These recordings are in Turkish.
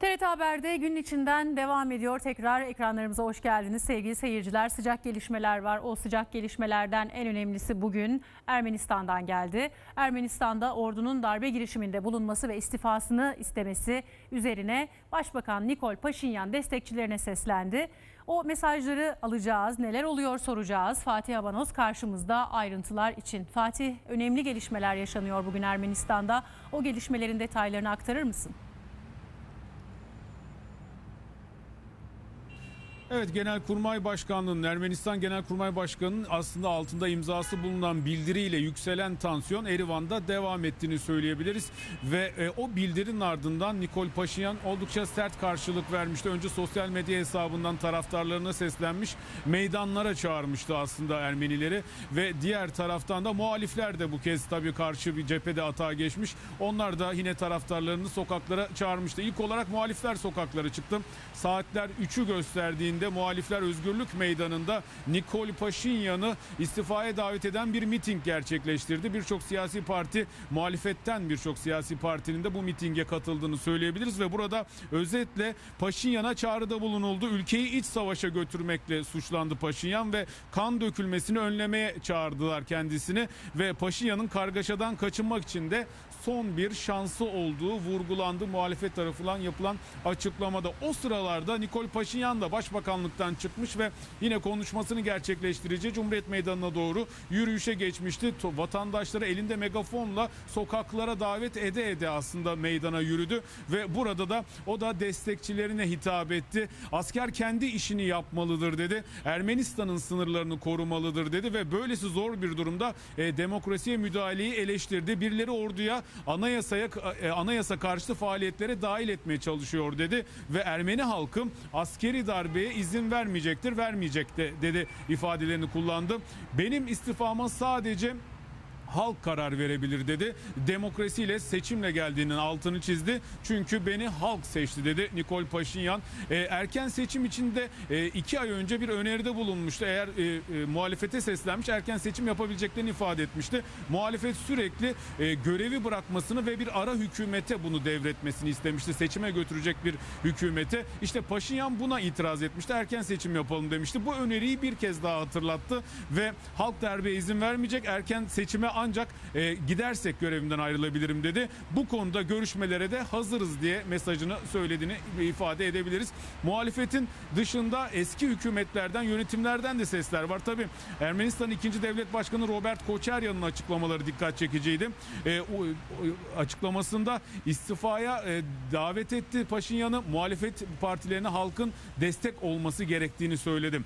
TRT Haber'de günün içinden devam ediyor. Tekrar ekranlarımıza hoş geldiniz sevgili seyirciler. Sıcak gelişmeler var. O sıcak gelişmelerden en önemlisi bugün Ermenistan'dan geldi. Ermenistan'da ordunun darbe girişiminde bulunması ve istifasını istemesi üzerine Başbakan Nikol Paşinyan destekçilerine seslendi. O mesajları alacağız. Neler oluyor soracağız. Fatih Abanos karşımızda ayrıntılar için. Fatih önemli gelişmeler yaşanıyor bugün Ermenistan'da. O gelişmelerin detaylarını aktarır mısın? Evet Genelkurmay Başkanlığı'nın Ermenistan Genelkurmay Başkanı'nın aslında altında imzası bulunan bildiriyle yükselen tansiyon Erivan'da devam ettiğini söyleyebiliriz. Ve e, o bildirinin ardından Nikol Paşinyan oldukça sert karşılık vermişti. Önce sosyal medya hesabından taraftarlarına seslenmiş, meydanlara çağırmıştı aslında Ermenileri. Ve diğer taraftan da muhalifler de bu kez tabii karşı bir cephede atağa geçmiş. Onlar da yine taraftarlarını sokaklara çağırmıştı. İlk olarak muhalifler sokaklara çıktı. Saatler 3'ü gösterdiğinde muhalifler Özgürlük Meydanı'nda Nikol Paşinyan'ı istifaya davet eden bir miting gerçekleştirdi. Birçok siyasi parti muhalefetten birçok siyasi partinin de bu mitinge katıldığını söyleyebiliriz ve burada özetle Paşinyan'a çağrıda bulunuldu. Ülkeyi iç savaşa götürmekle suçlandı Paşinyan ve kan dökülmesini önlemeye çağırdılar kendisini ve Paşinyan'ın kargaşadan kaçınmak için de son bir şansı olduğu vurgulandı muhalefet tarafından yapılan açıklamada. O sıralarda Nikol Paşinyan da başbakanlıktan çıkmış ve yine konuşmasını gerçekleştirici Cumhuriyet Meydanı'na doğru yürüyüşe geçmişti. Vatandaşları elinde megafonla sokaklara davet ede ede aslında meydana yürüdü ve burada da o da destekçilerine hitap etti. Asker kendi işini yapmalıdır dedi. Ermenistan'ın sınırlarını korumalıdır dedi ve böylesi zor bir durumda e, demokrasiye müdahaleyi eleştirdi. Birileri orduya anayasaya e, anayasa karşıtı faaliyetlere dahil etmeye çalışıyor dedi ve Ermeni halkı askeri darbeye izin vermeyecektir, vermeyecek de dedi ifadelerini kullandı. Benim istifama sadece halk karar verebilir dedi. Demokrasiyle seçimle geldiğinin altını çizdi. Çünkü beni halk seçti dedi Nikol Paşinyan. E, erken seçim içinde e, iki ay önce bir öneride bulunmuştu. Eğer e, e, muhalefete seslenmiş erken seçim yapabileceklerini ifade etmişti. Muhalefet sürekli e, görevi bırakmasını ve bir ara hükümete bunu devretmesini istemişti. Seçime götürecek bir hükümete. İşte Paşinyan buna itiraz etmişti. Erken seçim yapalım demişti. Bu öneriyi bir kez daha hatırlattı ve halk darbeye izin vermeyecek. Erken seçime ancak e, gidersek görevimden ayrılabilirim dedi. Bu konuda görüşmelere de hazırız diye mesajını söylediğini ifade edebiliriz. Muhalefetin dışında eski hükümetlerden, yönetimlerden de sesler var. Tabii Ermenistan 2. Devlet Başkanı Robert Koçeryan'ın açıklamaları dikkat çekiciydi. E, o, o açıklamasında istifaya e, davet etti Paşinyan'ı. Muhalefet partilerine halkın destek olması gerektiğini söyledi.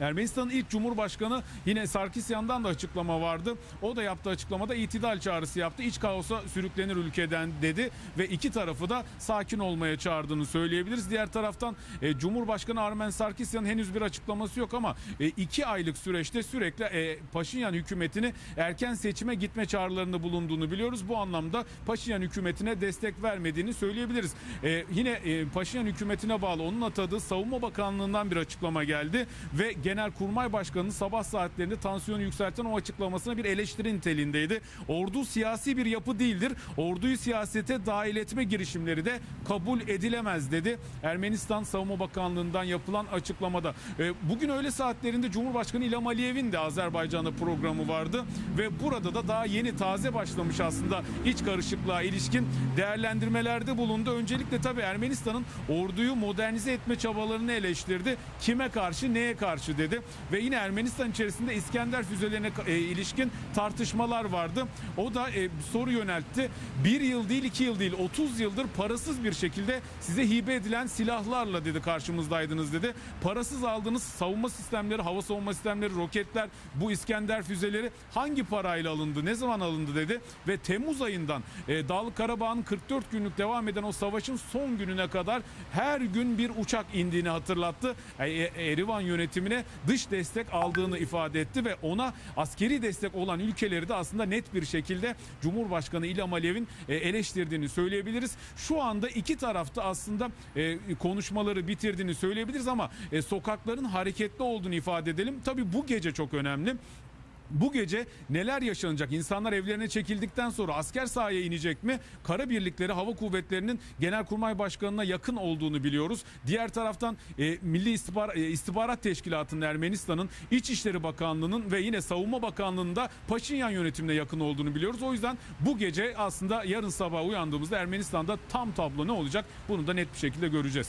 Ermenistan'ın ilk Cumhurbaşkanı yine Sarkisyan'dan da açıklama vardı. O da yaptığı açıklamada itidal çağrısı yaptı. İç kaosa sürüklenir ülkeden dedi ve iki tarafı da sakin olmaya çağırdığını söyleyebiliriz. Diğer taraftan e, Cumhurbaşkanı Armen Sarkisyan'ın henüz bir açıklaması yok ama e, iki aylık süreçte sürekli e, Paşinyan hükümetini erken seçime gitme çağrılarında bulunduğunu biliyoruz. Bu anlamda Paşinyan hükümetine destek vermediğini söyleyebiliriz. E, yine e, Paşinyan hükümetine bağlı onun atadığı Savunma Bakanlığı'ndan bir açıklama geldi ve Genelkurmay Başkanı'nın sabah saatlerinde tansiyonu yükselten o açıklamasına bir eleştiri niteliğindeydi. Ordu siyasi bir yapı değildir. Orduyu siyasete dahil etme girişimleri de kabul edilemez dedi. Ermenistan Savunma Bakanlığı'ndan yapılan açıklamada. E, bugün öğle saatlerinde Cumhurbaşkanı İlham Aliyev'in de Azerbaycan'da programı vardı ve burada da daha yeni taze başlamış aslında iç karışıklığa ilişkin değerlendirmelerde bulundu. Öncelikle tabii Ermenistan'ın orduyu modernize etme çabalarını eleştirdi. Kime karşı, neye karşı dedi ve yine Ermenistan içerisinde İskender füzelerine e, ilişkin tartışmalar vardı. O da e, soru yöneltti. Bir yıl değil, iki yıl değil, 30 yıldır parasız bir şekilde size hibe edilen silahlarla dedi karşımızdaydınız dedi. Parasız aldığınız savunma sistemleri, hava savunma sistemleri, roketler, bu İskender füzeleri hangi parayla alındı, ne zaman alındı dedi ve Temmuz ayından e, Dağlık Karabağ'ın 44 günlük devam eden o savaşın son gününe kadar her gün bir uçak indiğini hatırlattı. E, e, Erivan yönetimine dış destek aldığını ifade etti ve ona askeri destek olan ülkeleri de aslında net bir şekilde Cumhurbaşkanı İlham Aliyev'in e, eleştirdiğini söyleyebiliriz. Şu anda iki tarafta aslında e, konuşmaları bitirdiğini söyleyebiliriz ama e, sokakların hareketli olduğunu ifade edelim. Tabii bu gece çok önemli. Bu gece neler yaşanacak? İnsanlar evlerine çekildikten sonra asker sahaya inecek mi? Kara birlikleri hava kuvvetlerinin Genelkurmay Başkanı'na yakın olduğunu biliyoruz. Diğer taraftan e, Milli İstihbar- e, İstihbarat Teşkilatı'nın Ermenistan'ın İçişleri Bakanlığı'nın ve yine Savunma Bakanlığı'nın da Paşinyan yönetimine yakın olduğunu biliyoruz. O yüzden bu gece aslında yarın sabah uyandığımızda Ermenistan'da tam tablo ne olacak? Bunu da net bir şekilde göreceğiz.